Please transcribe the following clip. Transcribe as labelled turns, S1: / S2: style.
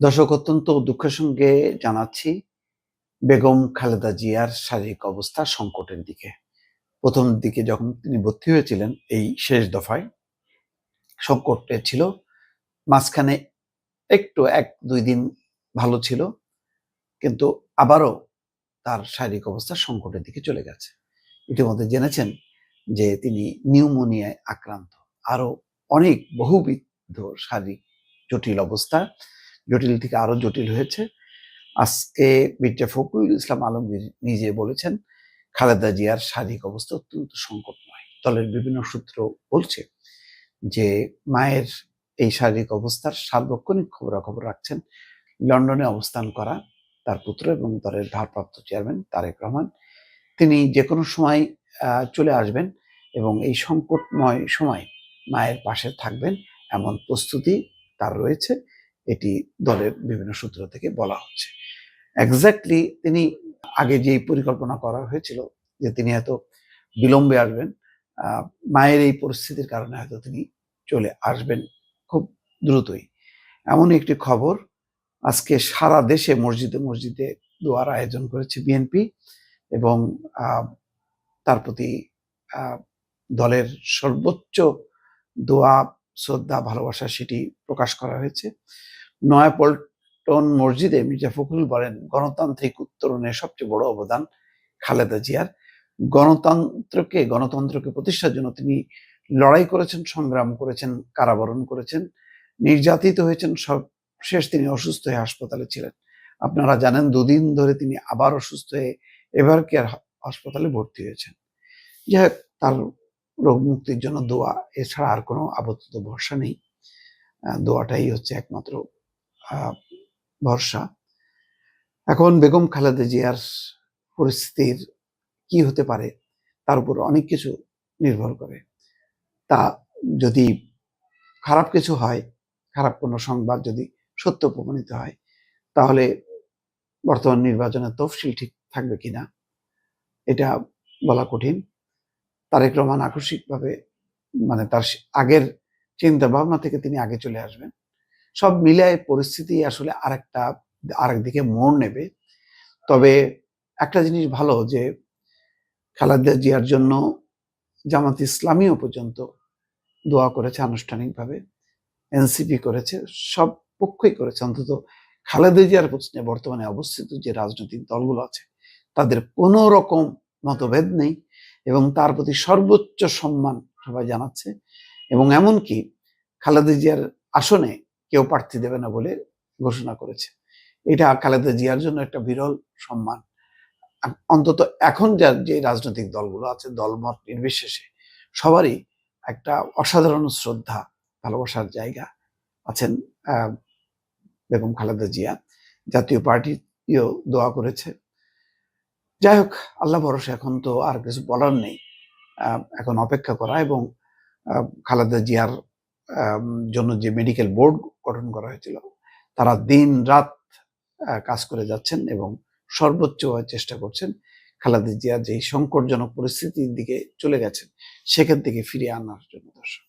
S1: দর্শক, অত্যন্ত দুঃখের সঙ্গে জানাচ্ছি বেগম খালেদা জিয়ার শারীরিক অবস্থা সংকটের দিকে। প্রথম দিকে যখন তিনি ভর্তি হয়েছিলেন এই শেষ দফায়, সংকটে ছিল মাঝখানে একটু এক, দুই দিন ভালো ছিল, কিন্তু আবারও তার শারীরিক অবস্থা সংকটের দিকে চলে গেছে। ইতিমধ্যে জেনেছেন যে তিনি নিউমোনিয়ায় আক্রান্ত। আরও অনেক বহুবিধ শারীরিক জটিল অবস্থা জটিল থেকে আরও জটিল হয়েছে। আজকে মির্জা ফখরুল ইসলাম আলমগীর নিজে বলেছেন, খালেদা জিয়ার শারীরিক অবস্থা অত্যন্ত সংকটময়। দলের বিভিন্ন সূত্র বলছে যে, মায়ের এই শারীরিক অবস্থার সার্বক্ষণিক খবরাখবর রাখছেন। লন্ডনে অবস্থান করা তার পুত্র এবং দলের ভারপ্রাপ্ত চেয়ারম্যান তারেক রহমান। তিনি যে কোনো সময় চলে আসবেন এবং এই সংকটময় সময় মায়ের পাশে থাকবেন এমন প্রস্তুতি তার রয়েছে। এটি দলের বিভিন্ন সূত্র থেকে বলা হচ্ছে। এক্স্যাক্টলি তিনি আগে যেই পরিকল্পনা করা হয়েছিল যে তিনি এত বিলম্বে আসবেন মায়ের এই পরিস্থিতির কারণে হয়তো তিনি চলে আসবেন খুব দ্রুতই। এমন একটি খবর, আজকে সারা দেশে মসজিদে মসজিদে দোয়ার আয়োজন করেছে বিএনপি এবং তার প্রতি দলের সর্বোচ্চ দোয়া শ্রদ্ধা, ভালোবাসা সেটি প্রকাশ করা হয়েছে। নয়াপল্টন মসজিদে মির্জা ফখরুল বলেন, গণতান্ত্রিক উত্তরণের সবচেয়ে বড় অবদান খালেদা জিয়ার। গণতন্ত্রকে গণতন্ত্রকে প্রতিষ্ঠার জন্য তিনি লড়াই করেছেন, সংগ্রাম করেছেন, কারাবরণ করেছেন। নির্যাতিত হয়েছেন সব শেষ তিনি অসুস্থ হয়ে হাসপাতালে ছিলেন। আপনারা জানেন, দুদিন ধরে তিনি আবার অসুস্থ হয়ে এভার কেয়ার হাসপাতালে ভর্তি হয়েছেন। যাই তার রোগ মুক্তির জন্য দোয়া, এছাড়া আর কোনো আপাতত ভরসা নেই। দোয়াটাই হচ্ছে একমাত্র ভরসা। এখন বেগম খালেদা জিয়ার পরিস্থিতির কি হতে পারে, তার উপর অনেক কিছু নির্ভর করে। তা যদি খারাপ কিছু হয়, খারাপ কোনো সংবাদ যদি সত্য প্রমাণিত হয়, তাহলে বর্তমান নির্বাচনের তফসিল ঠিক থাকবে কিনা, এটা বলা কঠিন। তারেক রহমান আকস্মিকভাবে মানে তার আগের চিন্তা ভাবনা থেকে তিনি আগে চলে আসবেন। সব মিলায় পরিস্থিতি আসলে আরেকটা, আরেক দিকে মোড় নেবে। তবে একটা জিনিস ভালো যে, খালেদা জিয়ার জন্য জামাত ইসলামীও পর্যন্ত দোয়া করেছে আনুষ্ঠানিকভাবে। এনসিপি করেছে, সব পক্ষই করেছে। অন্তত খালেদা জিয়ার প্রশ্নে বর্তমানে অবস্থিত যে রাজনৈতিক দলগুলো আছে, তাদের কোনো রকম মতভেদ নেই। এবং তার প্রতি সর্বোচ্চ সম্মান সবাই জানাচ্ছে। এবং এমনকি খালেদা জিয়ার আসনে কেউ প্রার্থী দেবে না বলে ঘোষণা করেছে। এটা খালেদা জিয়ার জন্য একটা বিরল সম্মান। অন্তত এখন যার যে রাজনৈতিক দলগুলো আছে, দলমত নির্বিশেষে সবারই একটা অসাধারণ শ্রদ্ধা, ভালোবাসার জায়গা আছেন বেগম খালেদা জিয়া। জাতীয় পার্টিও দোয়া করেছে। যাই হোক আল্লাহ ভরসা এখন তো আর কিছু বলার নেই। এখন অপেক্ষা করা এবং খালেদা জিয়ার জন্য যে মেডিকেল বোর্ড গঠন করা হয়েছিল, তারা দিন রাত কাজ করে যাচ্ছেন এবং সর্বোচ্চ চেষ্টা করছেন। খালেদা জিয়া যে সংকটজনক পরিস্থিতির দিকে চলে গেছেন, সেখান থেকে ফিরিয়ে আনার জন্য দর্শক।